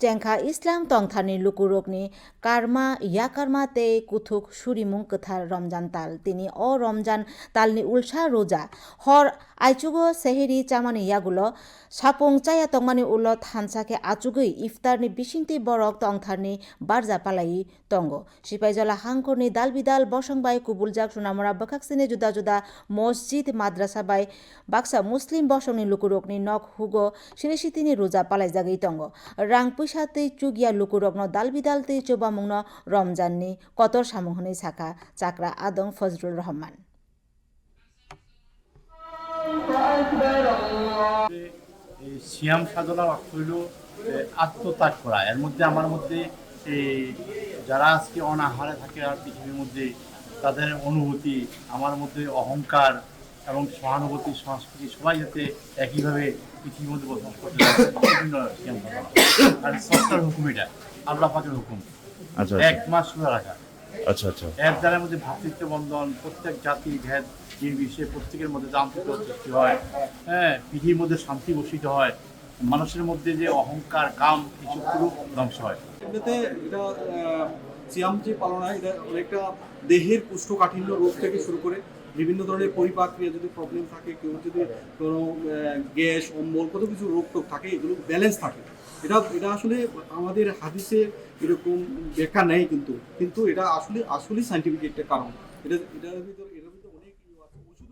ইসলাম তংথানি লুকুরকনি karma ইয়া karma তে কুথুক সুরিমুং কথার রমজান তাল তিনি অ রমজান তালনি উলসা রোজা হর আইচুগো সেহেরি চামানি ইয়াগুলো সাপং চায়া তংমানি উল থানসাকে আচুগৈ ইফতারনি বিসিংতি বরক তংথারনি বারজা পালাই তঙ্গ সিপাইজলা হাংকরনি দাল বিদাল বসংবাই কুবুলজাক সুনামরা বখাকসিনে জুদা জুদা মসজিদ মাদ্রাসা by Baksa Muslim বসংনি লুকুরকনি knock Hugo সিরিসিতিনি রোজা পালাই জাগৈ তঙ্গ রাং পয়সাতে চুগিয়া লুকুরকন দাল বিদালতে চোবামুংন রমজাননি কতর সামুহनै সাকা চাকরা আদং ফজরুল রহমান সিয়াম সাধনার অর্থ হইল আত্মত্যাগ করা। এর মধ্যে আমার মধ্যে এই যারা আজকে অনাহারে থাকে আর পৃথিবীর মধ্যে তাদের অনুভূতি আমার মধ্যে অহংকার এবং সহানুভূতি সংস্কৃতি সবাই যাতে একইভাবে পৃথিবীর মধ্যে বসবাস করতে পারে বিভিন্ন আর সরকার হুকুম এটা আল্লাহ পাকের হুকুম। আচ্ছা। এক মাস রোজা রাখা। আচ্ছা আচ্ছা। এর দ্বারা মধ্যে ভ্রাতৃত্ব বন্ধন প্রত্যেক জাতি ভেদ নির্বিশেষে প্রত্যেকের মধ্যে যান্ত্রিক সৃষ্টি হয়। হ্যাঁ পৃথিবীর মধ্যে শান্তি বসিত হয়। মানুষের মধ্যে যে অহংকার কাম কিছু পুরো ধ্বংস হয়। এমনিতে এটা আহ, সিয়াম যে পালন হয় এটা অনেকটা দেহের কোষ্ঠকাঠিন্য রোগ থেকে শুরু করে বিভিন্ন ধরনের পরিপাক ক্রিয়া যদি প্রবলেম থাকে কেউ যদি কোনো গ্যাস অম্বল কত কিছু রোগ টোগ থাকে এগুলো ব্যালেন্স থাকে। এটা এটা আসলে আমাদের হাদিসে এরকম ব্যাখ্যা নেই কিন্তু কিন্তু এটা আসলে আসলে সাইন্টিফিক একটা কারণ। এটা এটা ভিতর